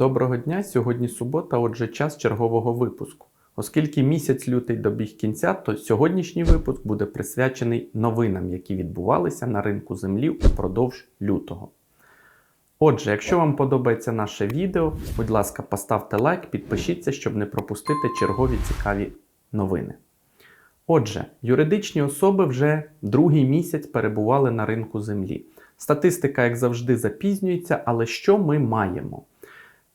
Доброго дня! Сьогодні субота, отже, час чергового випуску. Оскільки місяць лютий добіг кінця, то сьогоднішній випуск буде присвячений новинам, які відбувалися на ринку землі упродовж лютого. Отже, якщо вам подобається наше відео, будь ласка, поставте лайк, підпишіться, щоб не пропустити чергові цікаві новини. Отже, юридичні особи вже другий місяць перебували на ринку землі. Статистика, як завжди, запізнюється, але що ми маємо?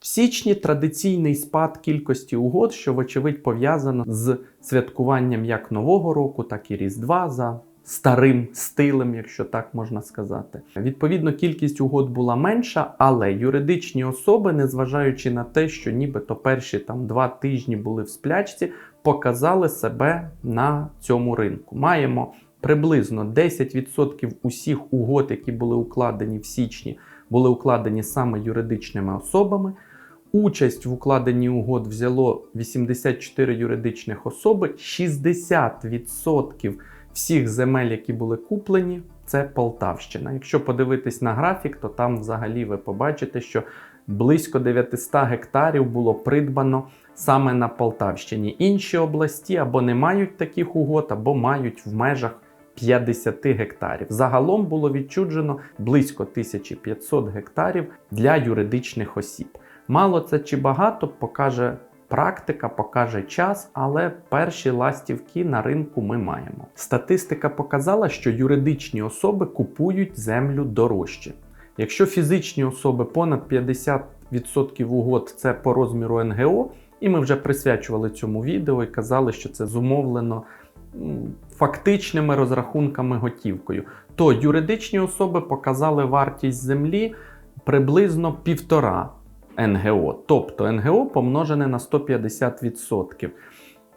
В січні традиційний спад кількості угод, що, вочевидь, пов'язано з святкуванням як Нового року, так і Різдва за старим стилем, якщо так можна сказати. Відповідно, кількість угод була менша, але юридичні особи, незважаючи на те, що нібито перші там два тижні були в сплячці, показали себе на цьому ринку. Маємо приблизно 10% усіх угод, які були укладені в січні, були укладені саме юридичними особами. Участь в укладенні угод взяло 84 юридичних особи, 60% всіх земель, які були куплені, це Полтавщина. Якщо подивитись на графік, то там взагалі ви побачите, що близько 900 гектарів було придбано саме на Полтавщині. Інші області або не мають таких угод, або мають в межах 50 гектарів. Загалом було відчуджено близько 1500 гектарів для юридичних осіб. Мало це чи багато покаже практика, покаже час, але перші ластівки на ринку ми маємо. Статистика показала, що юридичні особи купують землю дорожче. Якщо фізичні особи понад 50% угод це по розміру НГО, і ми вже присвячували цьому відео і казали, що це зумовлено фактичними розрахунками готівкою, то юридичні особи показали вартість землі приблизно півтора НГО, тобто НГО помножене на 150%.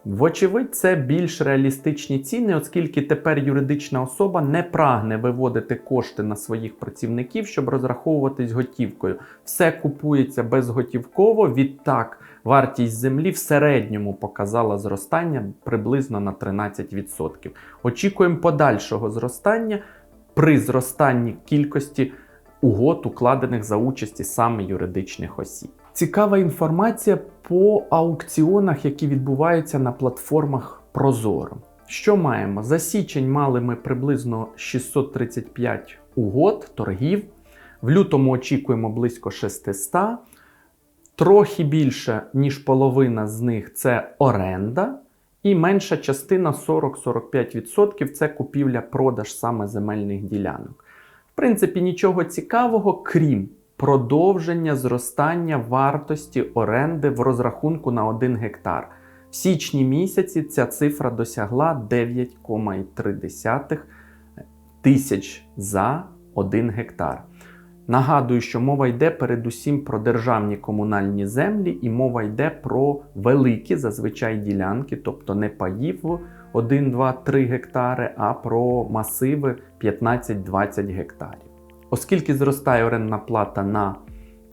Вочевидь, це більш реалістичні ціни, оскільки тепер юридична особа не прагне виводити кошти на своїх працівників, щоб розраховуватись готівкою. Все купується безготівково. Відтак, вартість землі в середньому показала зростання приблизно на 13%. Очікуємо подальшого зростання при зростанні кількості угод, укладених за участі саме юридичних осіб. Цікава інформація по аукціонах, які відбуваються на платформах Прозоро. Що маємо? За січень мали ми приблизно 635 угод, торгів. В лютому очікуємо близько 600. Трохи більше, ніж половина з них це оренда, і менша частина 40-45% це купівля-продаж саме земельних ділянок. Принципі, нічого цікавого, крім продовження зростання вартості оренди в розрахунку на 1 гектар. В січні місяці ця цифра досягла 9,3 тисяч за 1 гектар. Нагадую, що мова йде передусім про державні комунальні землі, і мова йде про великі зазвичай ділянки, тобто не паїв 1, 2, 3 гектари, а про масиви 15-20 гектарів. Оскільки зростає орендна плата на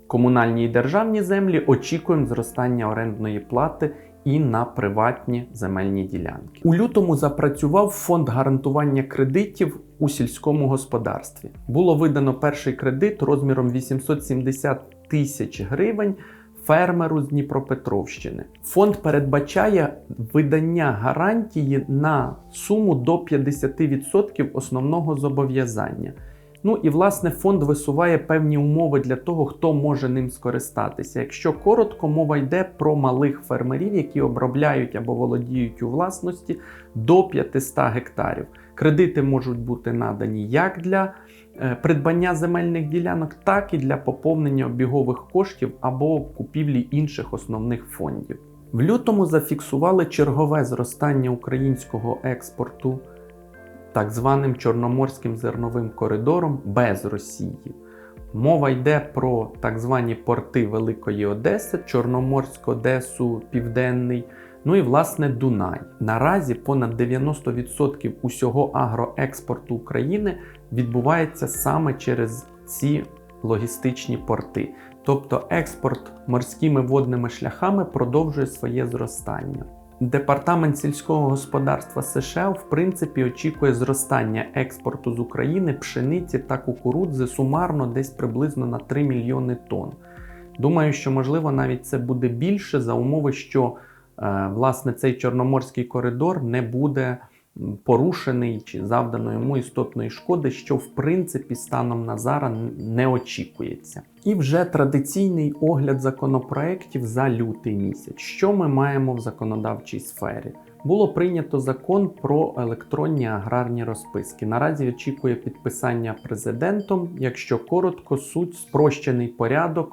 комунальні і державні землі, очікуємо зростання орендної плати і на приватні земельні ділянки. У лютому запрацював фонд гарантування кредитів у сільському господарстві. Було видано перший кредит розміром 870 тисяч гривень. Фермеру з Дніпропетровщини. Фонд передбачає видання гарантії на суму до 50% основного зобов'язання. Ну і власне фонд висуває певні умови для того, хто може ним скористатися. Якщо коротко, мова йде про малих фермерів, які обробляють або володіють у власності до 500 гектарів. Кредити можуть бути надані як для е, придбання земельних ділянок, так і для поповнення обігових коштів або купівлі інших основних фондів. В лютому зафіксували чергове зростання українського експорту так званим Чорноморським зерновим коридором без Росії. Мова йде про так звані порти Великої Одеси, Чорноморськ, Одесу, Південний, ну і власне Дунай. Наразі понад 90% усього агроекспорту України відбувається саме через ці логістичні порти. Тобто експорт морськими водними шляхами продовжує своє зростання. Департамент сільського господарства США в принципі очікує зростання експорту з України пшениці та кукурудзи сумарно десь приблизно на 3 мільйони тонн. Думаю, що можливо навіть це буде більше за умови, що е, власне цей чорноморський коридор не буде порушений чи завдано йому істотної шкоди, що в принципі станом на зараз не очікується. І вже традиційний огляд законопроєктів за лютий місяць. Що ми маємо в законодавчій сфері? Було прийнято закон про електронні аграрні розписки. Наразі очікує підписання президентом. Якщо коротко, суть спрощений порядок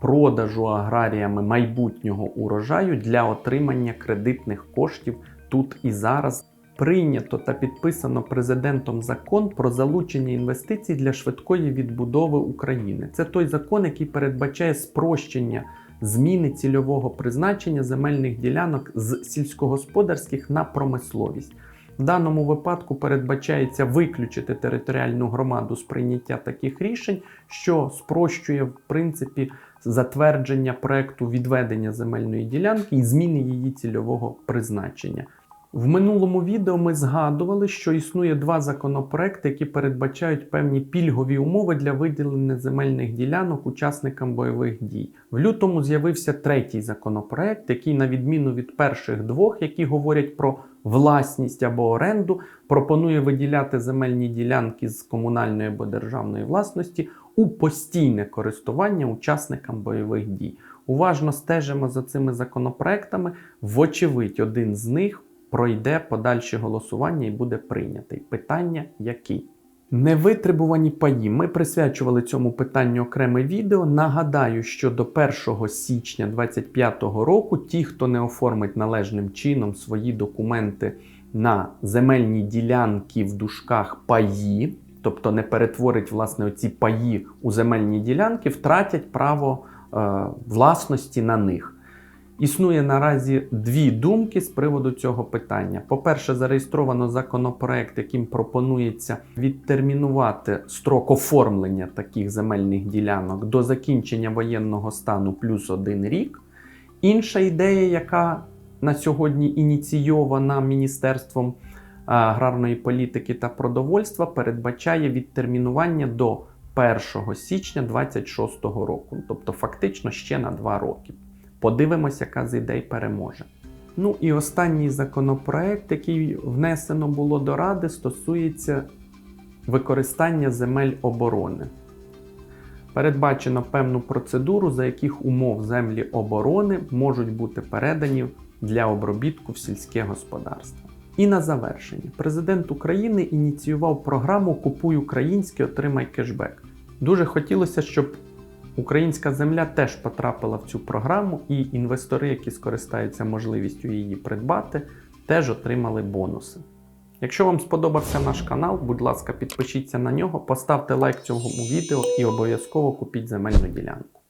продажу аграріями майбутнього урожаю для отримання кредитних коштів тут і зараз. Прийнято та підписано президентом закон про залучення інвестицій для швидкої відбудови України. Це той закон, який передбачає спрощення зміни цільового призначення земельних ділянок з сільськогосподарських на промисловість. В даному випадку передбачається виключити територіальну громаду з прийняття таких рішень, що спрощує в принципі затвердження проекту відведення земельної ділянки і зміни її цільового призначення. В минулому відео ми згадували, що існує два законопроекти, які передбачають певні пільгові умови для виділення земельних ділянок учасникам бойових дій. В лютому з'явився третій законопроект, який, на відміну від перших двох, які говорять про власність або оренду, пропонує виділяти земельні ділянки з комунальної або державної власності у постійне користування учасникам бойових дій. Уважно стежимо за цими законопроектами. Вочевидь, один з них пройде подальше голосування і буде прийнятий. Питання які? Невитребувані паї. Ми присвячували цьому питанню окреме відео. Нагадаю, що до 1 січня 2025 року ті, хто не оформить належним чином свої документи на земельні ділянки в дужках паї, тобто не перетворить власне оці паї у земельні ділянки, втратять право е, власності на них. Існує наразі дві думки з приводу цього питання. По-перше, зареєстровано законопроект, яким пропонується відтермінувати строк оформлення таких земельних ділянок до закінчення воєнного стану плюс один рік. Інша ідея, яка на сьогодні ініційована Міністерством аграрної політики та продовольства, передбачає відтермінування до 1 січня 2026 року, тобто фактично ще на 2 роки. Подивимось, яка з ідей переможе. Ну і останній законопроект, який внесено було до Ради, стосується використання земель оборони. Передбачено певну процедуру, за яких умов землі оборони можуть бути передані для обробітку в сільське господарство. І на завершення, президент України ініціював програму Купуй українське, отримай кешбек. Дуже хотілося, щоб Українська земля теж потрапила в цю програму, і інвестори, які скористаються можливістю її придбати, теж отримали бонуси. Якщо вам сподобався наш канал, будь ласка, підпишіться на нього, поставте лайк цьому відео і обов'язково купіть земельну ділянку.